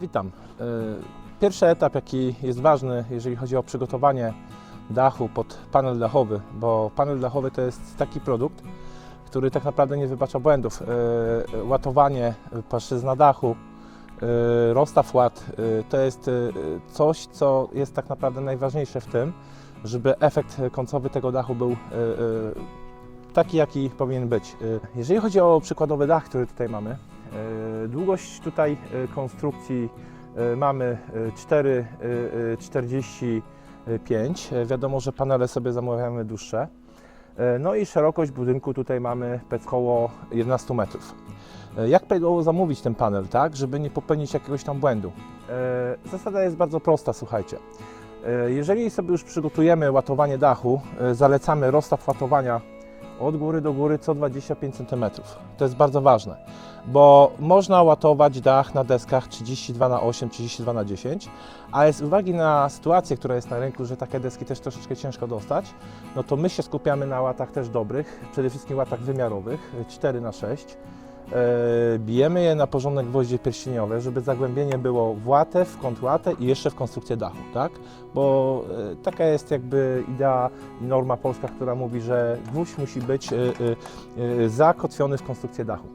Witam. E, Pierwszy etap, jaki jest ważny, jeżeli chodzi o przygotowanie dachu pod panel dachowy, bo panel dachowy to jest taki produkt, który tak naprawdę nie wybacza błędów. E, Łatowanie, e, płaszczyzna dachu, rozstaw łat e, to jest coś, co jest tak naprawdę najważniejsze w tym, żeby efekt końcowy tego dachu był taki, jaki powinien być. Jeżeli chodzi o przykładowy dach, który tutaj mamy, długość tutaj e, konstrukcji e, mamy e, 4,45. E, Wiadomo, że panele sobie zamawiamy dłuższe. E, No i szerokość budynku tutaj mamy około 11 metrów. E, Jak prawidłowo zamówić ten panel, tak, żeby nie popełnić jakiegoś tam błędu? E, Zasada jest bardzo prosta, słuchajcie. E, Jeżeli sobie już przygotujemy łatowanie dachu, e, zalecamy rozstaw łatowania od góry do góry co 25 cm. To jest bardzo ważne, bo można łatować dach na deskach 32 na 8, 32 na 10, ale z uwagi na sytuację, która jest na rynku, że takie deski też troszeczkę ciężko dostać, no to my się skupiamy na łatach też dobrych, przede wszystkim łatach wymiarowych 4 na 6. E, Bijemy je na porządne gwoździe pierścieniowe, żeby zagłębienie było w łatę, w kąt łatę i jeszcze w konstrukcję dachu, tak? Bo e, taka jest jakby idea i norma polska, która mówi, że gwóźdź musi być e, zakotwiony w konstrukcję dachu.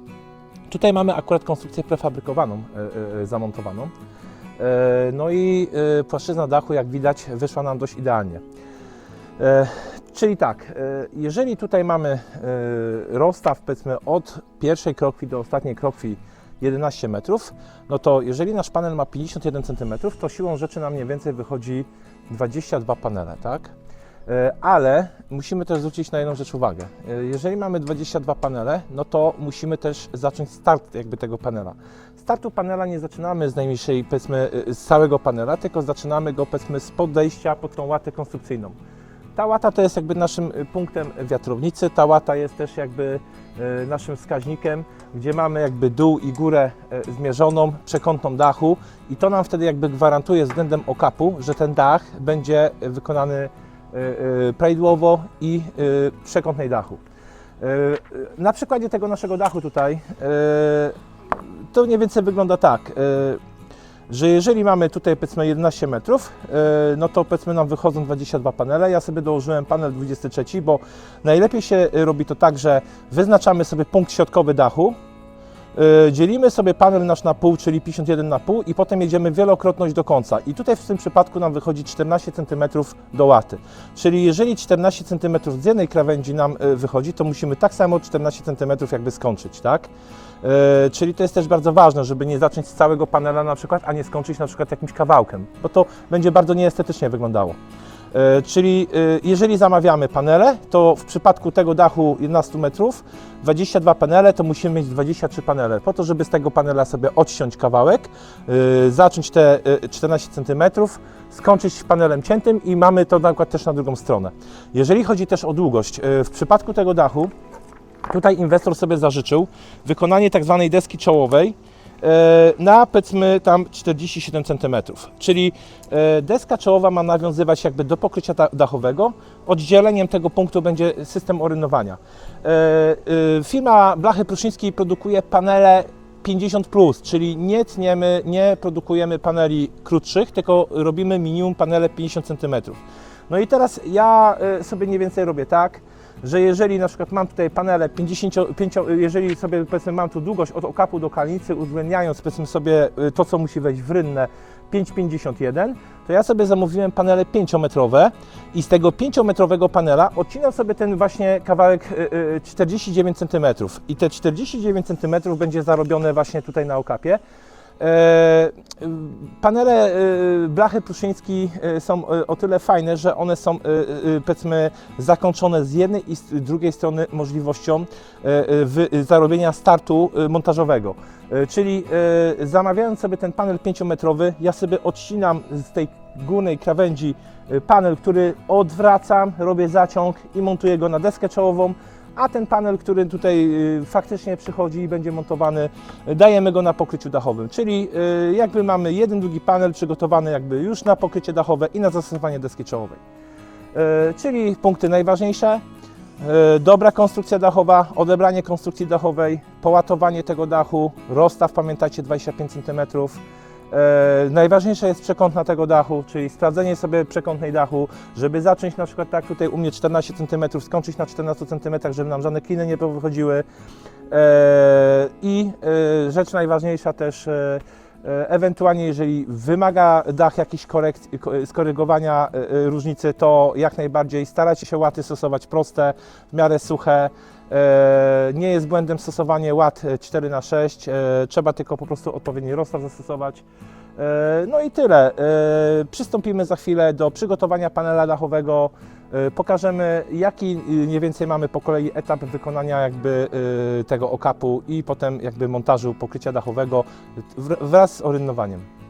Tutaj mamy akurat konstrukcję prefabrykowaną zamontowaną. No i płaszczyzna dachu, jak widać, wyszła nam dość idealnie. Czyli tak, e, jeżeli tutaj mamy e, rozstaw powiedzmy od pierwszej krokwi do ostatniej krokwi 11 metrów, no to jeżeli nasz panel ma 51 cm, to siłą rzeczy nam mniej więcej wychodzi 22 panele, tak? E, Ale musimy też zwrócić na jedną rzecz uwagę. Jeżeli mamy 22 panele, no to musimy też zacząć start jakby tego panela. Startu panela nie zaczynamy z najmniejszej, powiedzmy, z całego panela, tylko zaczynamy go, powiedzmy, z podejścia pod tą łatę konstrukcyjną. Ta łata to jest jakby naszym y, punktem wiatrownicy, ta łata jest też jakby y, naszym wskaźnikiem, gdzie mamy jakby dół i górę y, zmierzoną, przekątną dachu i to nam wtedy jakby gwarantuje względem okapu, że ten dach będzie wykonany prawidłowo i przekątnej dachu. Na przykładzie tego naszego dachu tutaj to mniej więcej wygląda tak. Że jeżeli mamy tutaj powiedzmy 11 metrów, yy, no to powiedzmy nam wychodzą 22 panele. Ja sobie dołożyłem panel 23, bo najlepiej się robi to tak, że wyznaczamy sobie punkt środkowy dachu, dzielimy sobie panel nasz na pół, czyli 51 na pół i potem jedziemy wielokrotność do końca. I tutaj w tym przypadku nam wychodzi 14 cm do łaty. Czyli jeżeli 14 cm z jednej krawędzi nam y, wychodzi, to musimy tak samo 14 cm jakby skończyć, tak? E, Czyli to jest też bardzo ważne, żeby nie zacząć z całego panela na przykład, a nie skończyć na przykład jakimś kawałkiem, bo to będzie bardzo nieestetycznie wyglądało. E, Czyli e, jeżeli zamawiamy panele, to w przypadku tego dachu 11 metrów, 22 panele, to musimy mieć 23 panele, po to, żeby z tego panela sobie odciąć kawałek, e, zacząć te e, 14 cm, skończyć panelem ciętym i mamy to na przykład też na drugą stronę. Jeżeli chodzi też o długość, w przypadku tego dachu, Tutaj inwestor sobie zażyczył wykonanie tak zwanej deski czołowej na powiedzmy tam 47 cm. Czyli e, deska czołowa ma nawiązywać jakby do pokrycia da- dachowego. Oddzieleniem tego punktu będzie system orynowania. E, e, Firma Blachy Pruszyńskiej produkuje panele 50, plus, czyli nie tniemy, nie produkujemy paneli krótszych, tylko robimy minimum panele 50 cm. No i teraz ja e, sobie mniej więcej robię tak, że jeżeli na przykład mam tutaj panele 55, jeżeli sobie powiedzmy mam tu długość od okapu do kalnicy, uwzględniając powiedzmy sobie y, to, co musi wejść w rynnę 5,51, to ja sobie zamówiłem panele 5-metrowe i z tego 5-metrowego panela odcinam sobie ten właśnie kawałek y, y, 49 cm i te 49 cm będzie zarobione właśnie tutaj na okapie. E, Panele y, blachy Pruszyński y, są o tyle fajne, że one są powiedzmy zakończone z jednej i z drugiej strony możliwością zarobienia startu montażowego. Czyli zamawiając sobie ten panel 5-metrowy, ja sobie odcinam z tej górnej krawędzi panel, który odwracam, robię zaciąg i montuję go na deskę czołową, a ten panel, który tutaj y, faktycznie przychodzi i będzie montowany, y, dajemy go na pokryciu dachowym. Czyli y, jakby mamy jeden, drugi panel przygotowany jakby już na pokrycie dachowe i na zastosowanie deski czołowej. Czyli punkty najważniejsze. Dobra konstrukcja dachowa, odebranie konstrukcji dachowej, połatowanie tego dachu, rozstaw, pamiętajcie 25 cm, E, najważniejsze jest przekątna tego dachu, czyli sprawdzenie sobie przekątnej dachu, żeby zacząć na przykład tak tutaj u mnie 14 cm, skończyć na 14 cm, żeby nam żadne kliny nie wychodziły. E, I e, rzecz najważniejsza też, e, e, ewentualnie jeżeli wymaga dach jakichś skorygowania e, e, różnicy, to jak najbardziej starajcie się łaty stosować proste, w miarę suche. E, Nie jest błędem stosowanie łat 4 na 6 e, trzeba tylko po prostu odpowiedni rozstaw zastosować. E, No i tyle. E, Przystąpimy za chwilę do przygotowania panela dachowego. E, Pokażemy, jaki mniej więcej mamy po kolei etap wykonania jakby tego okapu i potem jakby montażu pokrycia dachowego wraz z orynnowaniem.